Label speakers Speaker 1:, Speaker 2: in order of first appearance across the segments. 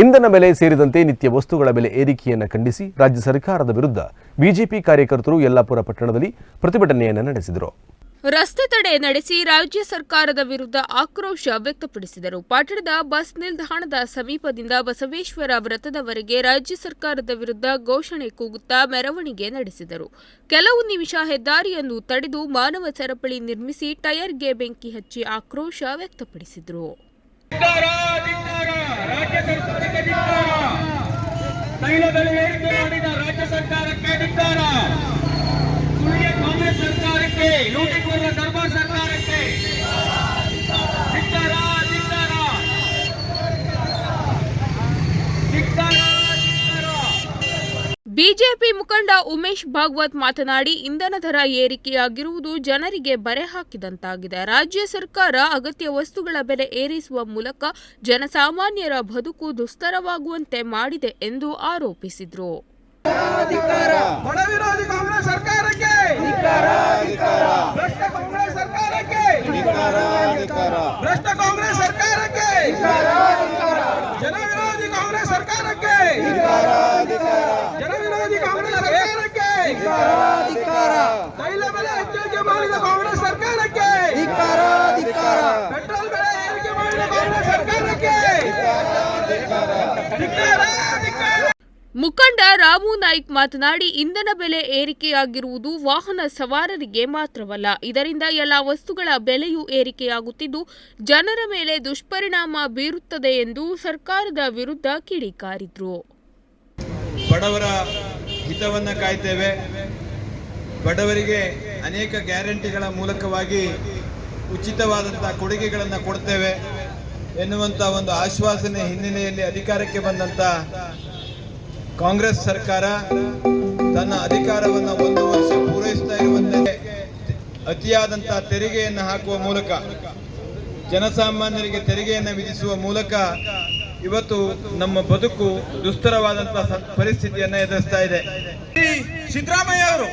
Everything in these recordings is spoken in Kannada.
Speaker 1: ಇಂಧನ ಬೆಲೆ ಸೇರಿದಂತೆ ನಿತ್ಯ ವಸ್ತುಗಳ ಬೆಲೆ ಏರಿಕೆಯನ್ನು ಖಂಡಿಸಿ ರಾಜ್ಯ ಸರ್ಕಾರದ ವಿರುದ್ಧ ಬಿಜೆಪಿ ಕಾರ್ಯಕರ್ತರು ಯಲ್ಲಾಪುರ ಪಟ್ಟಣದಲ್ಲಿ ಪ್ರತಿಭಟನೆಯನ್ನು ನಡೆಸಿದರು.
Speaker 2: ರಸ್ತೆ ತಡೆ ನಡೆಸಿ ರಾಜ್ಯ ಸರ್ಕಾರದ ವಿರುದ್ಧ ಆಕ್ರೋಶ ವ್ಯಕ್ತಪಡಿಸಿದರು. ಪಟ್ಟಣದ ಬಸ್ ನಿಲ್ದಾಣದ ಸಮೀಪದಿಂದ ಬಸವೇಶ್ವರ ವೃತ್ತದವರೆಗೆ ರಾಜ್ಯ ಸರ್ಕಾರದ ವಿರುದ್ಧ ಘೋಷಣೆ ಕೂಗುತ್ತಾ ಮೆರವಣಿಗೆ ನಡೆಸಿದರು. ಕೆಲವು ನಿಮಿಷ ಹೆದ್ದಾರಿಯನ್ನು ತಡೆದು ಮಾನವ ಸರಪಳಿ ನಿರ್ಮಿಸಿ ಟೈರ್ಗೆ ಬೆಂಕಿ ಹಚ್ಚಿ ಆಕ್ರೋಶ ವ್ಯಕ್ತಪಡಿಸಿದರು.
Speaker 3: ಧಿಕ್ಕಾರ ರಾಜ್ಯ ಸರ್ಕಾರಕ್ಕೆ ಧಿಕ್ಕಾರ ತೈಲ ಬೆಲೆ ಏರಿಕೆ ಮಾಡಿದ ರಾಜ್ಯ ಸರ್ಕಾರಕ್ಕೆ ಧಿಕ್ಕಾರ ಸುಳ್ಳಿಯ ಕಾಂಗ್ರೆಸ್ ಸರ್ಕಾರಕ್ಕೆ ಲೂಟಿಕೋರ ದರ್ಬಾರ್ ಸರ್ಕಾರಕ್ಕೆ ಧಿಕ್ಕಾರ ಧಿಕ್ಕಾರ ಧಿಕ್ಕಾರ ಧಿಕ್ಕಾರ
Speaker 2: ಬಿಜೆಪಿ ಮುಖಂಡ ಉಮೇಶ್ ಭಾಗವತ್ ಮಾತನಾಡಿ ಇಂಧನ ದರ ಏರಿಕೆಯಾಗಿರುವುದು ಜನರಿಗೆ ಬರೆ ಹಾಕಿದಂತಾಗಿದೆ. ರಾಜ್ಯ ಸರ್ಕಾರ ಅಗತ್ಯ ವಸ್ತುಗಳ ಬೆಲೆ ಏರಿಸುವ ಮೂಲಕ ಜನಸಾಮಾನ್ಯರ ಬದುಕು ದುಸ್ತರವಾಗುವಂತೆ ಮಾಡಿದೆ ಎಂದು ಆರೋಪಿಸಿದರು.
Speaker 3: ಬಡ ವಿರೋಧಿ ಕಾಂಗ್ರೆಸ್ ಸರ್ಕಾರಕ್ಕೆ ಭ್ರಷ್ಟ ಕಾಂಗ್ರೆಸ್ ಸರ್ಕಾರಕ್ಕೆ ಭ್ರಷ್ಟ ಕಾಂಗ್ರೆಸ್ ಸರ್ಕಾರಕ್ಕೆ ಜನ ವಿರೋಧಿ ಕಾಂಗ್ರೆಸ್ ಸರ್ಕಾರಕ್ಕೆ ಜನ ವಿರೋಧಿ ಕಾಂಗ್ರೆಸ್ ಸರ್ಕಾರಕ್ಕೆ ತೈಲ ಬೆಲೆ ಹೆಚ್ಚಳಿಕೆ ಮಾಡಿದ ಕಾಂಗ್ರೆಸ್ ಸರ್ಕಾರಕ್ಕೆ. ಪೆಟ್ರೋಲ್ ಬೆಲೆ ಏರಿಕೆ ಮಾಡಿದ ಕಾಂಗ್ರೆಸ್ ಸರ್ಕಾರಕ್ಕೆ. ಧಿಕ್ಕಾರ, ಧಿಕ್ಕಾರ.
Speaker 2: ಮುಖಂಡ ರಾಮು ನಾಯ್ಕ್ ಮಾತನಾಡಿ ಇಂಧನ ಬೆಲೆ ಏರಿಕೆಯಾಗಿರುವುದು ವಾಹನ ಸವಾರರಿಗೆ ಮಾತ್ರವಲ್ಲ ಇದರಿಂದ ಎಲ್ಲ ವಸ್ತುಗಳ ಬೆಲೆಯೂ ಏರಿಕೆಯಾಗುತ್ತಿದ್ದು ಜನರ ಮೇಲೆ ದುಷ್ಪರಿಣಾಮ ಬೀರುತ್ತದೆ ಎಂದು ಸರ್ಕಾರದ ವಿರುದ್ಧ ಕಿಡಿಕಾರಿದ್ರು.
Speaker 4: ಬಡವರ ಹಿತವನ್ನ ಕಾಯ್ತೇವೆ. ಬಡವರಿಗೆ ಅನೇಕ ಗ್ಯಾರಂಟಿಗಳ ಮೂಲಕವಾಗಿ ಉಚಿತವಾದಂಥ ಕೊಡುಗೆಗಳನ್ನು ಕೊಡ್ತೇವೆ ಎನ್ನುವಂಥ ಒಂದು ಆಶ್ವಾಸನೆ ಹಿನ್ನೆಲೆಯಲ್ಲಿ ಅಧಿಕಾರಕ್ಕೆ ಬಂದಂಥ ಕಾಂಗ್ರೆಸ್ ಸರ್ಕಾರ ತನ್ನ ಅಧಿಕಾರವನ್ನು ಒಂದು ವರ್ಷ ಪೂರೈಸ್ತಾ ಇರುವಂತೆ ಅತಿಯಾದಂಥ ತೆರಿಗೆಯನ್ನು ಹಾಕುವ ಮೂಲಕ, ಜನಸಾಮಾನ್ಯರಿಗೆ ತೆರಿಗೆಯನ್ನು ವಿಧಿಸುವ ಮೂಲಕ ಇವತ್ತು ನಮ್ಮ ಬದುಕು ದುಸ್ತರವಾದಂತಹ ಪರಿಸ್ಥಿತಿಯನ್ನು ಎದುರಿಸ್ತಾ ಇದೆ.
Speaker 5: ಸಿದ್ದರಾಮಯ್ಯ ಅವರು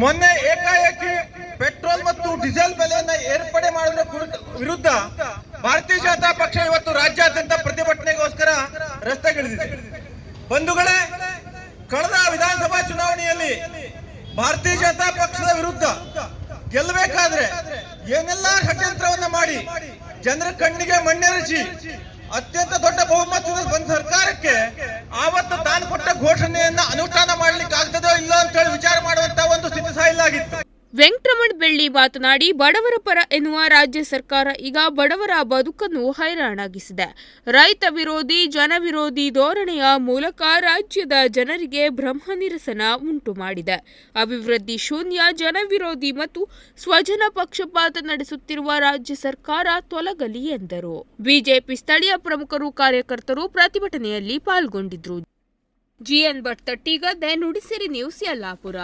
Speaker 5: ಮೊನ್ನೆ ಏಕಾಏಕಿ ಪೆಟ್ರೋಲ್ ಮತ್ತು ಡೀಸೆಲ್ ಬೆಲೆಯನ್ನ ಏರ್ಪಡೆ ಮಾಡುವ ವಿರುದ್ಧ ಭಾರತೀಯ ಜನತಾ ಪಕ್ಷ ಇವತ್ತು ರಾಜ್ಯಾದ್ಯಂತ ಪ್ರತಿಭಟನೆಗೋಸ್ಕರ ರಸ್ತೆಗಿಳಿದಿದೆ. ಬಂಧುಗಳೇ, ಕಳೆದ ವಿಧಾನಸಭಾ ಚುನಾವಣೆಯಲ್ಲಿ ಭಾರತೀಯ ಜನತಾ ಪಕ್ಷದ ವಿರುದ್ಧ ಗೆಲ್ಲಬೇಕಾದ್ರೆ ಏನೆಲ್ಲ ಷಡ್ಯಂತ್ರವನ್ನ ಮಾಡಿ ಜನರ ಕಣ್ಣಿಗೆ ಮಣ್ಣೆರಚಿ ಅತ್ಯಂತ ದೊಡ್ಡ ಬಹುಮತದ ಸರ್ಕಾರಕ್ಕೆ ಆವತ್ತು ತಾನು ಕೊಟ್ಟ ಘೋಷಣೆಯನ್ನ ಅನುಷ್ಠಾನ ಮಾಡ್ಲಿಕ್ಕೆ ಆಗ್ತದೋ ಇಲ್ಲ
Speaker 2: ವೆಂಕಟರಮಣ್ ಬೆಳ್ಳಿ ಮಾತನಾಡಿ, ಬಡವರ ಪರ ಎನ್ನುವ ರಾಜ್ಯ ಸರ್ಕಾರ ಈಗ ಬಡವರ ಬದುಕನ್ನು ಹೈರಾಣಾಗಿಸಿದೆ. ರೈತ ವಿರೋಧಿ, ಜನ ವಿರೋಧಿ ಧೋರಣೆಯ ಮೂಲಕ ರಾಜ್ಯದ ಜನರಿಗೆ ಬ್ರಹ್ಮ ನಿರಸನ ಉಂಟು ಮಾಡಿದೆ. ಅಭಿವೃದ್ಧಿ ಶೂನ್ಯ ಜನವಿರೋಧಿ ಮತ್ತು ಸ್ವಜನ ಪಕ್ಷಪಾತ ನಡೆಸುತ್ತಿರುವ ರಾಜ್ಯ ಸರ್ಕಾರ ತೊಲಗಲಿ ಎಂದರು. ಬಿಜೆಪಿ ಸ್ಥಳೀಯ ಪ್ರಮುಖರು, ಕಾರ್ಯಕರ್ತರು ಪ್ರತಿಭಟನೆಯಲ್ಲಿ ಪಾಲ್ಗೊಂಡಿದ್ರು. GN Bhat Tattigadde Nudisiri news Yellapur.